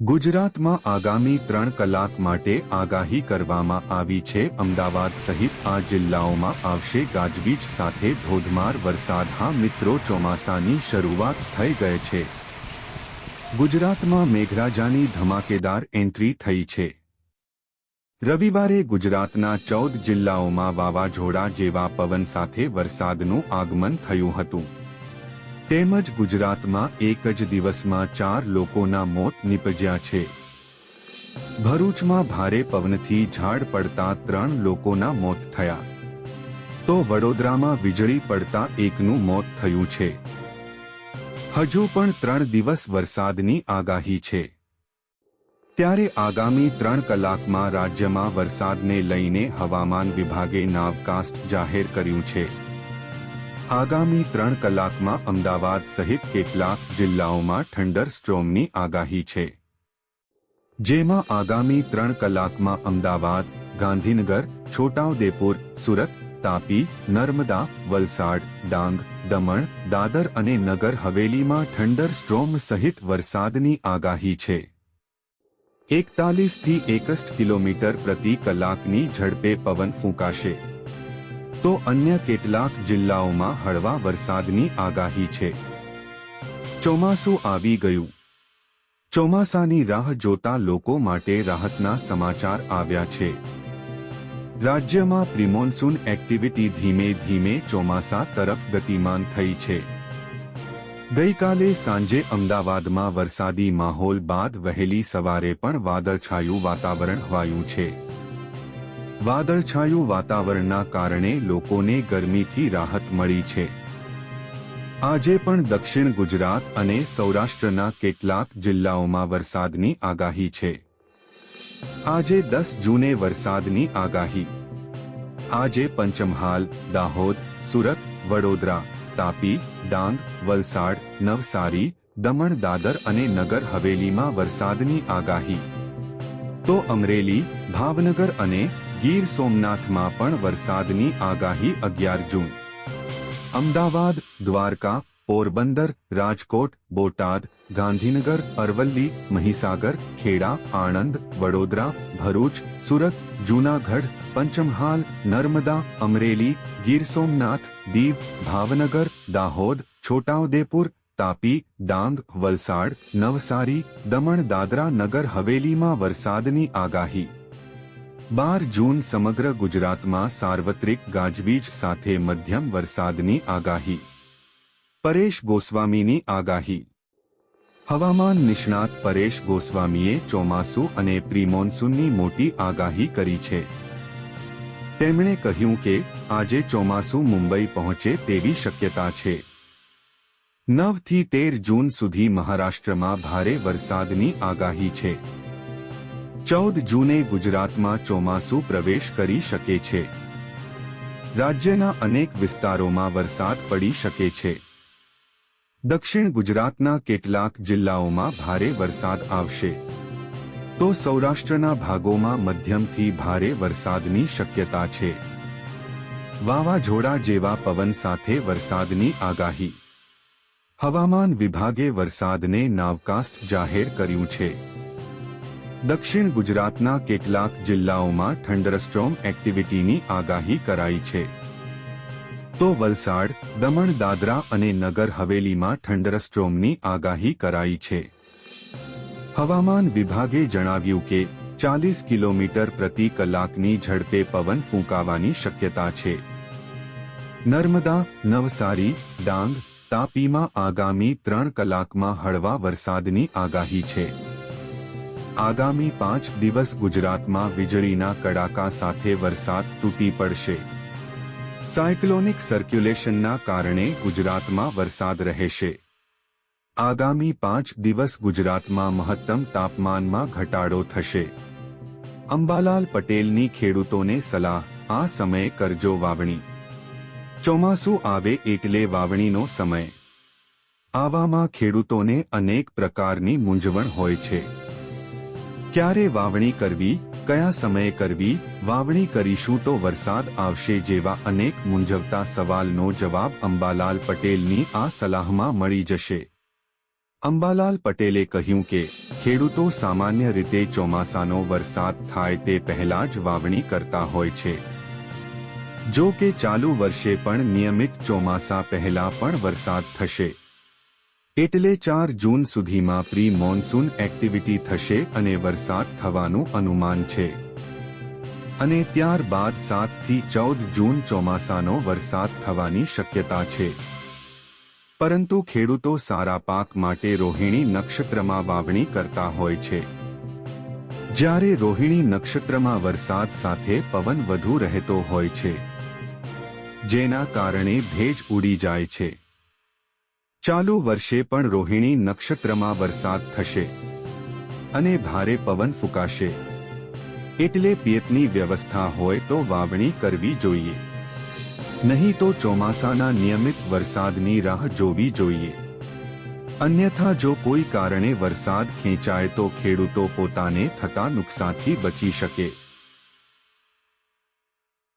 ગુજરાતમાં આગામી ત્રણ કલાક માટે આગાહી કરવામાં આવી છે. અમદાવાદ સહિત આ જિલ્લાઓમાં આવશે ગાજવીજ સાથે ધોધમાર વરસાદ. હા મિત્રો, ચોમાસાની શરૂઆત થઈ ગઈ છે. ગુજરાતમાં મેઘરાજાની ધમાકેદાર એન્ટ્રી થઈ છે. રવિવારે ગુજરાતના ચૌદ જિલ્લાઓમાં વાવાઝોડા જેવા પવન સાથે વરસાદનું આગમન થયું હતું. તેમજ ગુજરાતમાં એક જ દિવસમાં ચાર લોકોના મોત નિપજ્યા છે. ભરૂચમાં ભારે પવનથી ઝાડ પડતા ત્રણ લોકોના મોત થયા. તો વડોદરામાં વીજળી પડતા એકનું મોત થયું છે. હજુ પણ ત્રણ દિવસ વરસાદની આગાહી છે. ત્યારે આગામી ત્રણ કલાકમાં રાજ્યમાં વરસાદને લઈને હવામાન વિભાગે નાવકાસ્ટ જાહેર કર્યું છે. આગામી ત્રણ કલાકમાં અમદાવાદ સહિત કેટલાક જિલ્લાઓમાં ઠંડર સ્ટ્રોમની આગાહી છે. જેમાં આગામી ત્રણ કલાકમાં અમદાવાદ, ગાંધીનગર, છોટાઉદેપુર, સુરત, તાપી, નર્મદા, વલસાડ, ડાંગ, દમણ, દાદર અને નગર હવેલીમાં ઠંડર સ્ટ્રોમ સહિત વરસાદની આગાહી છે. એકતાલીસથી એકસઠ કિલોમીટર પ્રતિ કલાકની ઝડપે પવન ફૂંકાશે. તો અન્ય કેટલાક જિલ્લાઓમાં હળવા વરસાદની આગાહી છે. ચોમાસું આવી ગયું. ચોમાસાની રાહ જોતા લોકો માટે રાહતના સમાચાર આવ્યા છે. રાજ્યમાં પ્રિમોન્સૂન એક્ટિવિટી ધીમે ધીમે ચોમાસા તરફ ગતિમાન થઈ છે. ગઈકાલે સાંજે અમદાવાદમાં વરસાદી માહોલ બાદ વહેલી સવારે પણ વાદળછાયું વાતાવરણ હોવાયું છે. વાદળછાયું વાતાવરણના કારણે લોકોને ગરમીથી રાહત મળી છે. આજે પણ દક્ષિણ ગુજરાત અને સૌરાષ્ટ્રના કેટલાક જિલ્લાઓમાં વરસાદની આગાહી છે. આજે દસ જૂને વરસાદની આગાહી. આજે પંચમહાલ, દાહોદ, સુરત, વડોદરા, તાપી, ડાંગ, વલસાડ, નવસારી, દમણ, દાદર અને નગર હવેલીમાં વરસાદની આગાહી. તો અમરેલી, ભાવનગર અને ગીર સોમનાથમાં પણ વરસાદની આગાહી અગિયાર જૂન. અમદાવાદ, દ્વારકા, પોરબંદર, રાજકોટ, બોટાદ, ગાંધીનગર, અરવલ્લી, મહીસાગર, ખેડા, આણંદ, વડોદરા, ભરૂચ, સુરત, જૂનાગઢ, પંચમહાલ, નર્મદા, અમરેલી, ગીર સોમનાથ, દીવ, ભાવનગર, દાહોદ, છોટાઉદેપુર, તાપી, ડાંગ, વલસાડ, નવસારી, દમણ, દાદરા નગર હવેલીમાં વરસાદની આગાહી. બાર જૂન સમગ્ર ગુજરાતમાં સાર્વત્રિક ગાજવીજ સાથે મધ્યમ વરસાદની આગાહી. પરેશ ગોસ્વામીની આગાહી. હવામાન નિષ્ણાત પરેશ ગોસ્વામીએ ચોમાસુ અને પ્રિમોન્સૂનની મોટી આગાહી કરી છે. તેમણે કહ્યું કે, આજે ચોમાસું મુંબઈ પહોંચે તેવી શક્યતા છે. નવથી તેર જૂન સુધી મહારાષ્ટ્રમાં ભારે વરસાદની આગાહી છે. ચૌદ જૂને ગુજરાતમાં ચોમાસું પ્રવેશ કરી શકે છે. રાજ્યના અનેક વિસ્તારોમાં વરસાદ પડી શકે છે. દક્ષિણ ગુજરાતના કેટલાક જિલ્લાઓમાં ભારે વરસાદ આવશે. તો સૌરાષ્ટ્રના ભાગોમાં મધ્યમથી ભારે વરસાદની શક્યતા છે. વાવાઝોડા જેવા પવન સાથે વરસાદની આગાહી. હવામાન વિભાગે વરસાદને નાવકાસ્ટ જાહેર કર્યું છે. દક્ષિણ ગુજરાતના કેટલાક જિલ્લાઓમાં થંડરસ્ટ્રોમ એક્ટિવિટીની આગાહી કરાઈ છે. તો વલસાડ, દમણ, દાદરા અને નગર હવેલીમાં થંડરસ્ટ્રોમની આગાહી કરાઈ છે. હવામાન વિભાગે જણાવ્યું કે, ચાલીસ કિલોમીટર પ્રતિ કલાકની ઝડપે પવન ફૂંકાવાની શક્યતા છે. નર્મદા, નવસારી, ડાંગ, તાપીમાં આગામી ત્રણ કલાકમાં હળવા વરસાદની આગાહી છે. આગામી પાંચ દિવસ ગુજરાતમાં વીજળીના કડાકા સાથે વરસાદ તૂટી પડશે. સાયક્લોનિક સર્ક્યુલેશનના કારણે ગુજરાતમાં વરસાદ રહેશે. આગામી પાંચ દિવસ ગુજરાતમાં મહત્તમ તાપમાનમાં ઘટાડો થશે. અંબાલાલ પટેલની ખેડૂતોને સલાહ, આ સમયે કરજો વાવણી. ચોમાસું આવે એટલે વાવણીનો સમય. આવામાં ખેડૂતોને અનેક પ્રકારની મૂંઝવણ હોય છે. ક્યારે વાવણી કરવી, કયા સમયે કરવી, વાવણી કરીશું તો વરસાદ આવશે જેવા અનેક મૂંઝવતા સવાલનો જવાબ અંબાલાલ પટેલની આ સલાહમાં મળી જશે. અંબાલાલ પટેલે કહ્યું કે, ખેડૂતો સામાન્ય રીતે ચોમાસાનો વરસાદ થાય તે પહેલા જ વાવણી કરતા હોય છે. જો કે ચાલુ વર્ષે પણ નિયમિત ચોમાસા પહેલા પણ વરસાદ થશે. એટલે ચાર જૂન સુધીમાં પ્રી મોન્સૂન એક્ટિવિટી થશે અને વરસાદ થવાનું અનુમાન છે. અને ત્યારબાદ સાતથી ચૌદ જૂન ચોમાસાનો વરસાદ થવાની શક્યતા છે. પરંતુ ખેડૂતો સારા પાક માટે રોહિણી નક્ષત્રમાં વાવણી કરતા હોય છે. જ્યારે રોહિણી નક્ષત્રમાં વરસાદ સાથે પવન વધુ રહેતો હોય છે. જેના કારણે ભેજ ઉડી જાય છે. ચાલુ વર્ષે પણ રોહિણી નક્ષત્રમાં વરસાદ થશે અને ભારે પવન ફૂંકાશે. એટલે પિયતની વ્યવસ્થા હોય તો વાવણી કરવી જોઈએ. નહીં તો ચોમાસાના નિયમિત વરસાદની રાહ જોવી જોઈએ. અન્યથા જો કોઈ કારણે વરસાદ ખેંચાય તો ખેડૂતો પોતાને થતા નુકસાનથી બચી શકે.